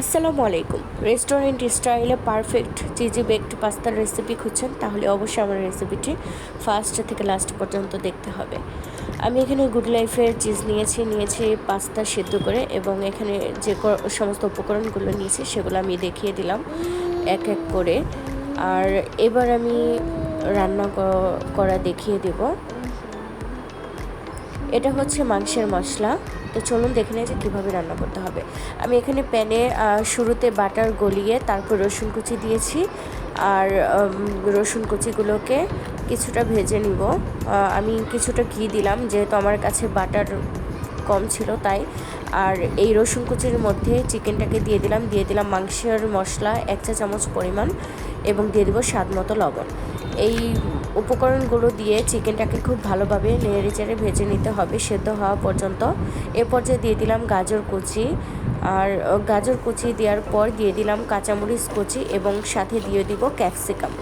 আসসালামু আলাইকুম। রেস্টুরেন্ট স্টাইলে পারফেক্ট চিজি বেকড পাস্তার রেসিপি খুঁজছেন, তাহলে অবশ্যই আমার রেসিপিটি ফার্স্ট থেকে লাস্ট পর্যন্ত দেখতে হবে। আমি এখানে গুড লাইফের চিজ নিয়েছি নিয়েছি পাস্তা সিদ্ধ করে এবং এখানে যে সমস্ত উপকরণগুলো নিয়েছি, সেগুলো আমি দেখিয়ে দিলাম এক এক করে। আর এবার আমি রান্না করা দেখিয়ে দেবো। এটা হচ্ছে মাংসের মশলা। তো চলুন দেখে নিই যে কীভাবে রান্না করতে হবে। আমি এখানে প্যানে শুরুতে বাটার গলিয়ে তারপর রসুন কুচি দিয়েছি। আর রসুন কুচিগুলোকে কিছুটা ভেজে নিব। আমি কিছুটা ঘি দিলাম, যেহেতু আমার কাছে বাটার কম ছিল তাই। আর এই রসুন কুচির মধ্যে চিকেনটাকে দিয়ে দিলাম। দিয়ে দিলাম মাংসের মশলা এক চা চামচ পরিমাণ এবং দিয়ে দেবো স্বাদ মতো লবণ। এই উপকরণগুলো দিয়ে চিকেনটাকে খুব ভালোভাবে নেড়ে চেড়ে ভেজে নিতে হবে, সেদ্ধ হওয়া পর্যন্ত। এ পর্যায়ে দিয়ে দিলাম গাজর কুচি, আর গাজর কুচি দেওয়ার পর দিয়ে দিলাম কাঁচামরিচ কুচি এবং সাথে দিয়ে দিব ক্যাপসিকাম।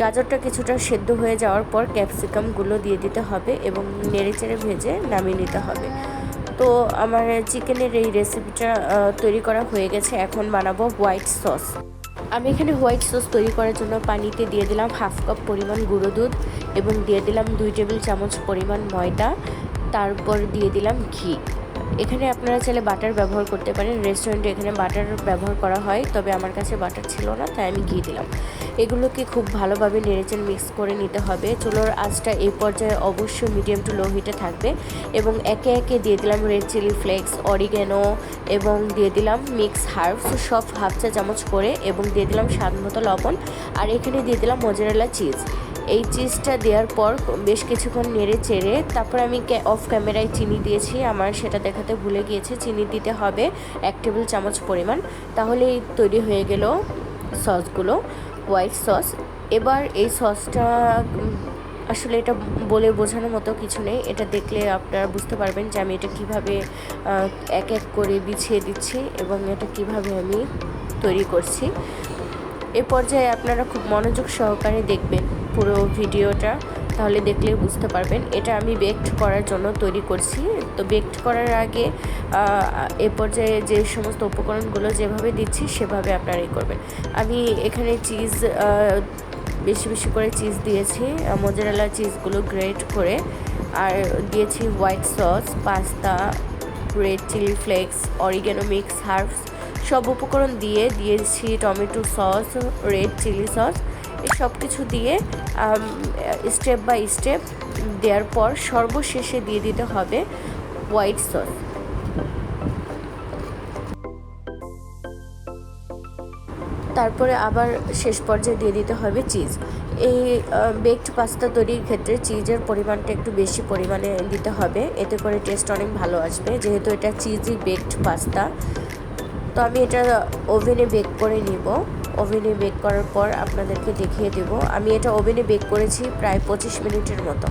গাজরটা কিছুটা সেদ্ধ হয়ে যাওয়ার পর ক্যাপসিকামগুলো দিয়ে দিতে হবে এবং নেড়ে চেড়ে ভেজে নামিয়ে নিতে হবে। তো আমার চিকেনের এই রেসিপিটা তৈরি করা হয়ে গেছে। এখন বানাবো হোয়াইট সস। আমি এখানে হোয়াইট সস তৈরি করার জন্য পানিতে দিয়ে দিলাম হাফ কাপ পরিমাণ গুঁড়ো দুধ এবং দিয়ে দিলাম দুই টেবিল চামচ পরিমাণ ময়দা। তারপর দিয়ে দিলাম ঘি। এখানে আপনারা চাইলে বাটার ব্যবহার করতে পারেন। রেস্টুরেন্টে এখানে বাটার ব্যবহার করা হয়, তবে আমার কাছে বাটার ছিল না, তাই আমি ঘি দিলাম। এগুলোকে খুব ভালোভাবে নেড়েচেন মিক্স করে নিতে হবে। চুলোর আঁচটা এই পর্যায়ে অবশ্যই মিডিয়াম টু লো হিটে থাকবে এবং একে একে দিয়ে দিলাম রেড চিলি ফ্লেক্স অরিগেনো এবং দিয়ে দিলাম মিক্স হার্বস সব হাফ চা চামচ করে এবং দিয়ে দিলাম স্বাদ মতো লবণ। আর এখানে দিয়ে দিলাম মজারেলা চিজ এই চিজটা দেওয়ার পর বেশ কিছুক্ষণ নেড়ে চেড়ে তারপর আমি অফ ক্যামেরায় চিনি দিয়েছি। আমার সেটা দেখাতে ভুলে গিয়েছে। চিনি দিতে হবে এক টেবিল চামচ পরিমাণ। তাহলেই তৈরি হয়ে গেল সসগুলো হোয়াইট সস এবার এই সসটা আসলে এটা বলে বোঝানোর মতো কিছু নেই। এটা দেখলে আপনারা বুঝতে পারবেন যে আমি এটা কীভাবে এক এক করে বিছিয়ে দিচ্ছি এবং এটা কীভাবে আমি তৈরি করছি। এ পর্যায়ে আপনারা খুব মনোযোগ সহকারে দেখবেন। পুরো ভিডিওটা, তাহলে দেখলে বুঝতে পারবেন। এটা আমি বেকড করার জন্য তৈরি করছি। তো বেকড করার আগে এ পর্যায়ে যে সমস্ত উপকরণগুলো যেভাবে দিচ্ছি, সেভাবে আপনারা এই করবেন। আমি এখানে চিজ বেশি বেশি করে চিজ দিয়েছি মোজারেলা চিজগুলো গ্রেট করে। আর দিয়েছি white sauce pasta red chilli flakes oregano mix herbs সব উপকরণ দিয়ে দিয়েছি tomato sauce red chilli sauce সব কিছু দিয়ে স্টেপ বাই স্টেপ দেওয়ার পর সর্বশেষে দিয়ে দিতে হবে হোয়াইট সস তারপরে আবার শেষ পর্যায়ে দিয়ে দিতে হবে চিজ এই বেকড পাস্তা তৈরির ক্ষেত্রে চিজের পরিমাণটা একটু বেশি পরিমাণে দিতে হবে। এতে করে টেস্ট অনেক ভালো আসবে। যেহেতু এটা চিজি বেকড পাস্তা তো আমি এটা ওভেনে বেক করে নিব। ওভেনে বেক করার পর আপনাদেরকে দেখিয়ে দেব। আমি এটা ওভেনে বেক করেছি প্রায় পঁচিশ মিনিটের মতো।